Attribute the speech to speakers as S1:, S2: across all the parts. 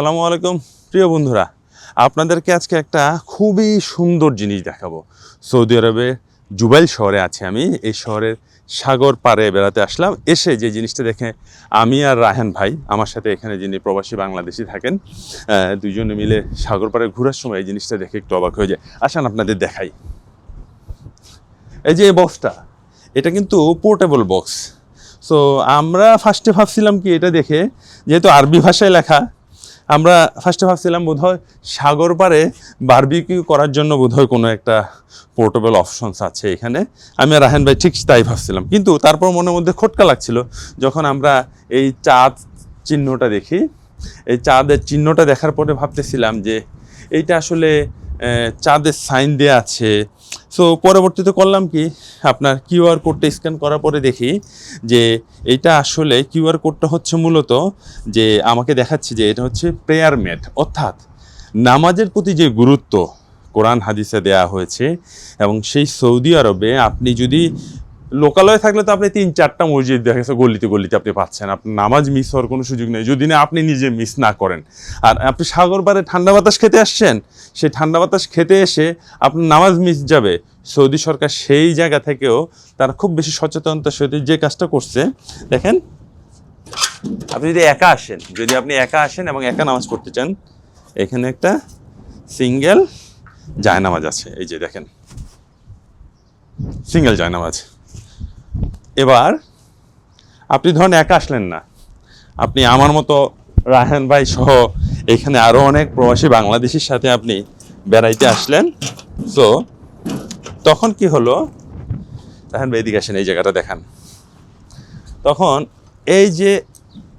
S1: সালামু আলাইকুম। প্রিয় বন্ধুরা, আপনাদেরকে আজকে একটা খুবই সুন্দর জিনিস দেখাবো। সৌদি আরবে জুবাইল শহরে আছি আমি। এই শহরের সাগর পাড়ে বেড়াতে আসলাম। এসে যে জিনিসটা দেখে আমি আর রায়হান ভাই, আমার সাথে এখানে যিনি প্রবাসী বাংলাদেশি থাকেন দুজনে মিলে সাগর পাড়ে ঘোরার সময় এই জিনিসটা দেখে একটু অবাক হয়ে যায়। আসেন আপনাদের দেখাই। এই যে বক্সটা এটা কিন্তু পোর্টেবল বক্স সো আমরা ফার্স্টে ভাবছিলাম কি এটা দেখে, যেহেতু আরবি ভাষায় লেখা আমরা ফার্স্টে ভাবছিলাম বোধহয় সাগর পাড়ে বারবিকিউ করার জন্য বোধহয় কোনো একটা পোর্টেবল অপশনস আছে এখানে। আমি আর রাহেন ভাই ঠিক তাই ভাবছিলাম। কিন্তু তারপর মনের মধ্যে খটকা লাগছিল যখন আমরা এই চাঁদ চিহ্নটা দেখি। এই চাঁদের চিহ্নটা দেখার পরে ভাবতেছিলাম যে এইটা আসলে চাঁদের সাইন দেওয়া আছে। সো পরবর্তীতে করলাম কি? আপনার কিউআর কোডটা স্ক্যান করার পরে দেখি যে এটা আসলে কিউআর কোডটা হচ্ছে মূলত যে আমাকে দেখাচ্ছে যে এটা হচ্ছে প্রেয়ার ম্যাট অর্থাৎ নামাজের প্রতি যে গুরুত্ব কোরআন হাদিসে দেয়া হয়েছে এবং সেই সৌদি আরবে আপনি যদি লোকালয়ে থাকলে তো আপনি তিন চারটা মসজিদ দেখা গেছে, গলিতে গলিতে আপনি পাচ্ছেন। আপনার নামাজ মিস হওয়ার কোনো সুযোগ নেই। যদি না, আপনি নিজে মিস না করেন। আর আপনি সাগর পাড়ে ঠান্ডা বাতাস খেতে আসছেন? সেই ঠান্ডা বাতাস খেতে এসে আপনার নামাজ মিস যাবে। সৌদি সরকার সেই জায়গা থেকেও তারা খুব বেশি সচেতনতার সাথে যে কাজটা করছে, দেখেন, আপনি যদি একা আসেন, যদি আপনি একা আসেন এবং একা নামাজ পড়তে চান, এখানে একটা সিঙ্গেল জায়নামাজ আছে। এই যে দেখেন সিঙ্গেল জায়নামাজ। এবার আপনি ধরেন একা আসলেন না। আপনি আমার মতো রায়হান ভাই সহ এখানে আরও অনেক প্রবাসী বাংলাদেশির সাথে আপনি বেড়াইতে আসলেন। তো তখন কি হলো? রায়হান ভাই এদিকে আসেন, এই জায়গাটা দেখান। তখন এই যে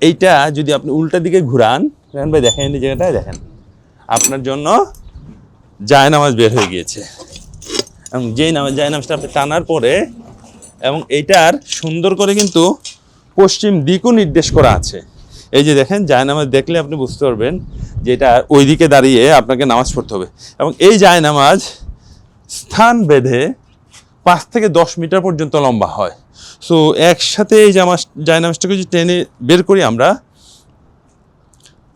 S1: এইটা যদি আপনি উল্টা দিকে ঘুরান, রায়হান ভাই দেখেন এই জায়গাটায়, দেখেন। আপনার জন্য জায়নামাজ বের হয়ে গিয়েছে। এবং যেই নামাজ জায়নামাজটা আপনি টানার পরে এবং এইটার সুন্দর করে কিন্তু পশ্চিম দিকও নির্দেশ করা আছে। এই যে দেখেন, জায়নামাজ দেখলে আপনি বুঝতে পারবেন যে এটা ওই দিকে দাঁড়িয়ে আপনাকে নামাজ পড়তে হবে। এবং এই জায়নামাজ স্থান বেঁধে পাঁচ থেকে দশ মিটার পর্যন্ত লম্বা হয়। সো, একসাথে এই জামাজ, জায়নামাজটাকে যদি টেনে বের করি আমরা,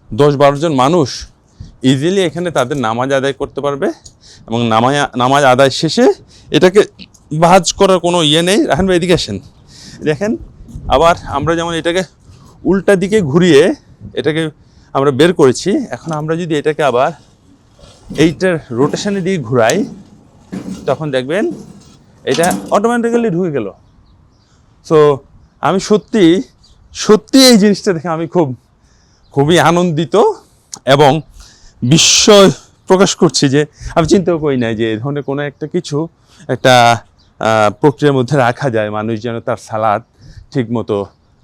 S1: দশ বারো জন মানুষ ইজিলি এখানে তাদের নামাজ আদায় করতে পারবে এবং নামাজ নামাজ আদায় শেষে এটাকে ভাজ করার কোনো ইয়ে নেই। রাহান ভাই এদিকে আসেন দেখেন, আবার আমরা যেমন এটাকে উল্টা দিকে ঘুরিয়ে এটাকে আমরা বের করেছি, এখন আমরা যদি এটাকে আবার এইটার রোটেশনের দিকে ঘুরাই, তখন দেখবেন এটা অটোমেটিক্যালি ঢুকে গেল। সো আমি সত্যি সত্যি এই জিনিসটা দেখে আমি খুব, খুবই আনন্দিত এবং বিস্ময় প্রকাশ করছি যে, আমি চিন্তাও করি নাই যে এই ধরনের কোনো একটা কিছু, একটা প্রক্রিয়ার মধ্যে রাখা যায়। মানুষ যেন তার সালাদ ঠিকমতো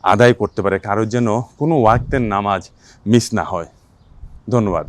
S1: আদায় করতে পারে, কারোর যেন কোনো ওয়াক্তের নামাজ মিস না হয়। ধন্যবাদ।